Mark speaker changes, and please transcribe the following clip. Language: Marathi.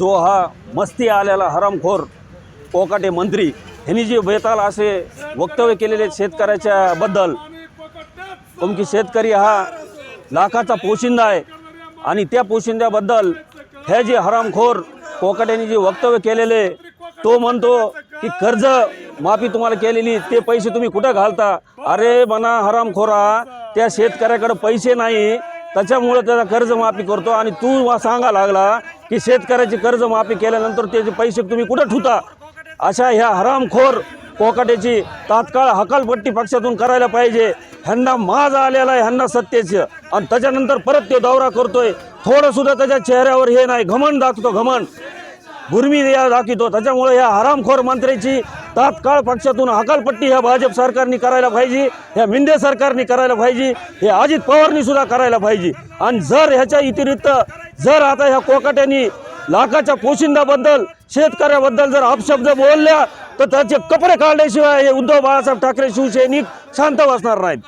Speaker 1: जो हा मस्ती आलेला हरामखोर कोकाटे मंत्री ह्यांनी जे बेताल असे वक्तव्य केलेले शेतकऱ्याच्या बद्दल काऊन की शेतकरी हा लाखाचा पोशिंदा आहे आणि त्या पोशिंद्याबद्दल हे जे हरामखोर कोकाट्यांनी जे वक्तव्य केलेले तो म्हणतो की कर्ज माफी तुम्हाला केलेली ते पैसे तुम्ही कुठं घालता? अरे म्हणा हरामखोरा त्या शेतकऱ्याकडे पैसे नाही त्याच्यामुळे त्याचा कर्ज माफी करतो आणि तू सांगा लागला की शेतकऱ्याची कर्ज माफी केल्यानंतर त्याचे पैसे तुम्ही कुठं ठुता? अशा ह्या हरामखोर कोकाट्याची तात्काळ हकालपट्टी पक्षातून करायला पाहिजे. ह्यांना माज आलेला आहे ह्यांना सत्तेचं. आणि त्याच्यानंतर परत तो दौरा करतोय. थोडंसुद्धा त्याच्या चेहऱ्यावर हे नाही. घमंड दाखवतो घमंड. गुरमी या त्याच्यामुळे या हरामखोर मंत्र्याची तात्काळ पक्षातून हकालपट्टी ह्या भाजप सरकारने करायला पाहिजे ह्या मिंदे सरकारने करायला पाहिजे हे अजित पवारनी सुद्धा करायला पाहिजे. आणि जर ह्याच्या व्यतिरिक्त जर आता ह्या कोकाट्यांनी लाखाच्या पोशिंदाबद्दल शेतकऱ्याबद्दल जर अपशब्द बोलल्या तर त्याचे कपडे काढल्याशिवाय हे उद्धव बाळासाहेब ठाकरे शिवसैनिक शांत बसणार नाहीत.